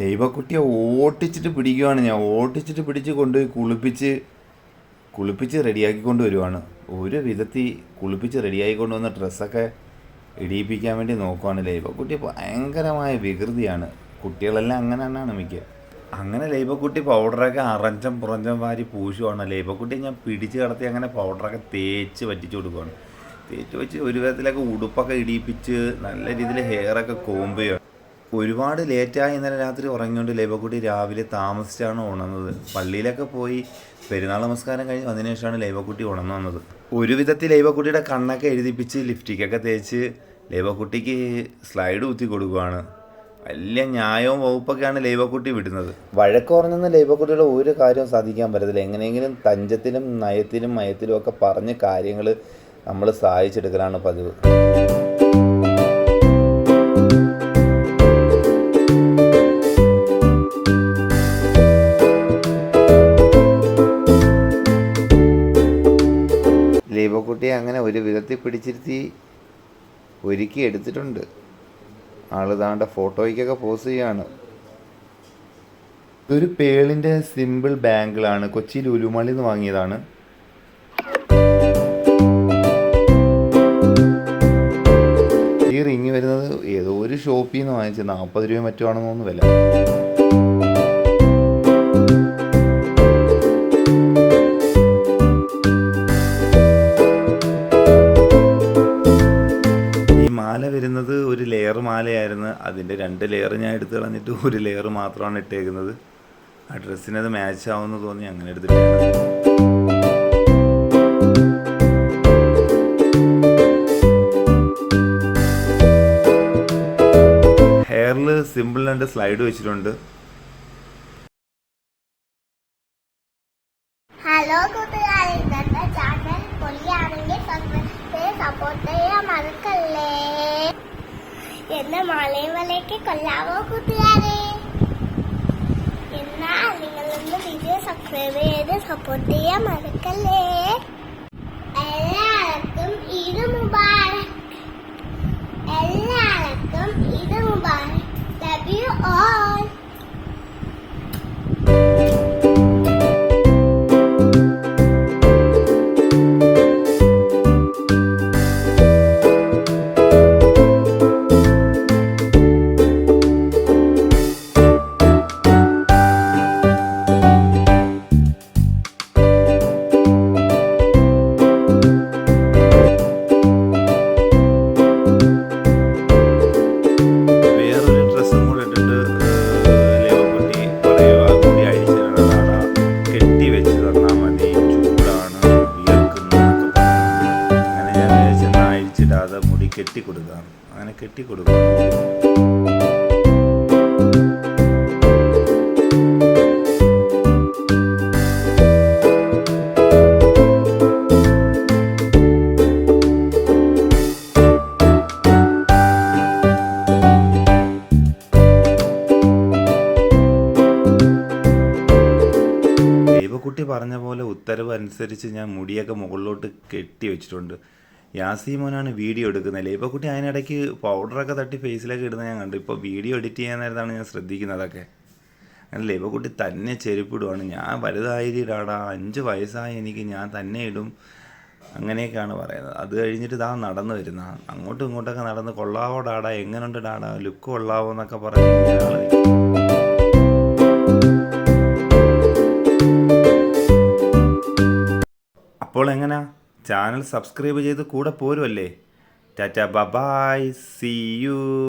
ലൈവക്കുട്ടിയെ ഓട്ടിച്ചിട്ട് പിടിക്കുവാണ് ഞാൻ. ഓട്ടിച്ചിട്ട് പിടിച്ച് കൊണ്ടുപോയി കുളിപ്പിച്ച് കുളിപ്പിച്ച് റെഡിയാക്കി കൊണ്ടുവരുവാണ് ഒരു വിധത്തിൽ കുളിപ്പിച്ച് റെഡിയാക്കി കൊണ്ടുവന്ന ഡ്രസ്സൊക്കെ ഇടിയിപ്പിക്കാൻ വേണ്ടി നോക്കുവാണ്. ലൈവക്കുട്ടി ഭയങ്കരമായ വികൃതിയാണ്. കുട്ടികളെല്ലാം അങ്ങനെ തന്നെയാണ് മിക്ക. അങ്ങനെ ലൈബക്കുട്ടി പൗഡറൊക്കെ അറഞ്ചം പുറഞ്ചം വാരി പൂശുവാണ്. ലൈബക്കുട്ടി ഞാൻ പിടിച്ച് കടത്തി അങ്ങനെ പൗഡറൊക്കെ തേച്ച് പറ്റിച്ചു കൊടുക്കുവാണ്. തേച്ച് വെച്ച് ഒരു വിധത്തിലൊക്കെ ഉടുപ്പൊക്കെ ഇടിയിപ്പിച്ച് നല്ല രീതിയിൽ ഹെയറൊക്കെ കോമ്പ് ഒരുപാട് ലേറ്റായി ഇന്നലെ രാത്രി ഉറങ്ങിയോണ്ട് ലൈവക്കുട്ടി രാവിലെ താമസിച്ചാണ് ഉണർന്നത് പള്ളിയിലൊക്കെ പോയി പെരുന്നാൾ നമസ്കാരം കഴിഞ്ഞ് വന്നതിന് ശേഷമാണ് ലൈവക്കുട്ടി ഉണർന്നു വന്നത്. ഒരു വിധത്തിൽ ലൈബക്കുട്ടിയുടെ കണ്ണൊക്കെ എഴുതിപ്പിച്ച് ലിഫ്റ്റിക്കൊക്കെ തേച്ച് ലൈവക്കുട്ടിക്ക് സ്ലൈഡ് കുത്തി കൊടുക്കുകയാണ് വലിയ ന്യായവും വകുപ്പൊക്കെയാണ് ലൈവക്കുട്ടി വിടുന്നത്. വഴക്ക് ലൈവക്കുട്ടിയുടെ ഒരു കാര്യവും സാധിക്കാൻ പറ്റത്തില്ല. എങ്ങനെയെങ്കിലും തഞ്ചത്തിലും നയത്തിലും മയത്തിലും ഒക്കെ പറഞ്ഞ് കാര്യങ്ങൾ നമ്മൾ സഹായിച്ചെടുക്കലാണ് പതിവ്. ലീബക്കുട്ടിയെ അങ്ങനെ ഒരു വിധത്തിൽ പിടിച്ചിരുത്തി ഒരുക്കി എടുത്തിട്ടുണ്ട്. ആൾ താണ്ട ഫോട്ടോയ്ക്കൊക്കെ പോസ് ചെയ്യാണ്. ഇതൊരു പേളിന്റെ സിമ്പിൾ ബാങ്കിളാണ് കൊച്ചി ലുലുമാളിൽ നിന്ന് വാങ്ങിയതാണ്. ഈ റിങ് വരുന്നത് ഏതോ ഒരു ഷോപ്പിൽ നിന്ന് വാങ്ങിച്ചത്. നാൽപ്പത് രൂപ മറ്റുവാണെന്നൊന്നും വില. മാലയായിരുന്നു അതിന്റെ രണ്ട് ലെയർ ഞാൻ എടുത്ത് കളഞ്ഞിട്ട് ഒരു ലെയർ മാത്രമാണ് ഇട്ടേക്കുന്നത്. ആ ഡ്രസ്സിന് അത് മാച്ച് ആവുമെന്ന് തോന്നി അങ്ങനെ എടുത്തിട്ടാണ് സിമ്പിൾ രണ്ട് സ്ലൈഡ് വെച്ചിട്ടുണ്ട് ഹലോ കൂട്ടുകാരെ ഇന്നത്തെ ചാനൽ പൊളിയാണെങ്കിൽ സപ്പോർട്ട് ചെയ്യാൻ മറക്കല്ലേ എന്നെ മലയമലയ്ക്ക് കൊല്ലാവോ കൂട്ടുകാരെ? എന്നാൽ നിങ്ങളൊന്ന് വീഡിയോ സബ്സ്ക്രൈബ് ചെയ്ത് സപ്പോർട്ട് ചെയ്യാൻ മറക്കല്ലേ? അഴിച്ചിടാതെ മുടി കെട്ടി കൊടുക്കാം അങ്ങനെ കെട്ടി കൊടുക്കാം കുട്ടി പറഞ്ഞ പോലെ ഉത്തരവ് അനുസരിച്ച് ഞാൻ മുടിയൊക്കെ മുകളിലോട്ട് കെട്ടി വെച്ചിട്ടുണ്ട്. യാസീമോനാണ് വീഡിയോ എടുക്കുന്നത് ലൈബക്കുട്ടി അതിനിടയ്ക്ക് പൗഡറൊക്കെ തട്ടി ഫേസിലൊക്കെ ഇടുന്നത് ഞാൻ കണ്ടു. ഇപ്പോൾ വീഡിയോ എഡിറ്റ് ചെയ്യാൻ നേരത്താണ് ഞാൻ ശ്രദ്ധിക്കുന്നതൊക്കെ. അങ്ങനെ ലൈബക്കുട്ടി തന്നെ ചെരുപ്പിടുവാണ്. ഞാൻ വലുതായിരിടാടാ. അഞ്ച് വയസ്സായി എനിക്ക്. ഞാൻ തന്നെ ഇടും. അങ്ങനെയൊക്കെയാണ് പറയുന്നത്. അത് കഴിഞ്ഞിട്ട് ഇതാ നടന്നു വരുന്ന. അങ്ങോട്ടും ഇങ്ങോട്ടൊക്കെ നടന്ന് കൊള്ളാവോ ഡാടാ എങ്ങനെയുണ്ട് ഡാടാ ലുക്ക് കൊള്ളാവോ എന്നൊക്കെ പറഞ്ഞ്. അപ്പോൾ എങ്ങനാ? ചാനൽ സബ്സ്ക്രൈബ് ചെയ്ത് കൂടെ പോരുമല്ലേ tata bye bye see you.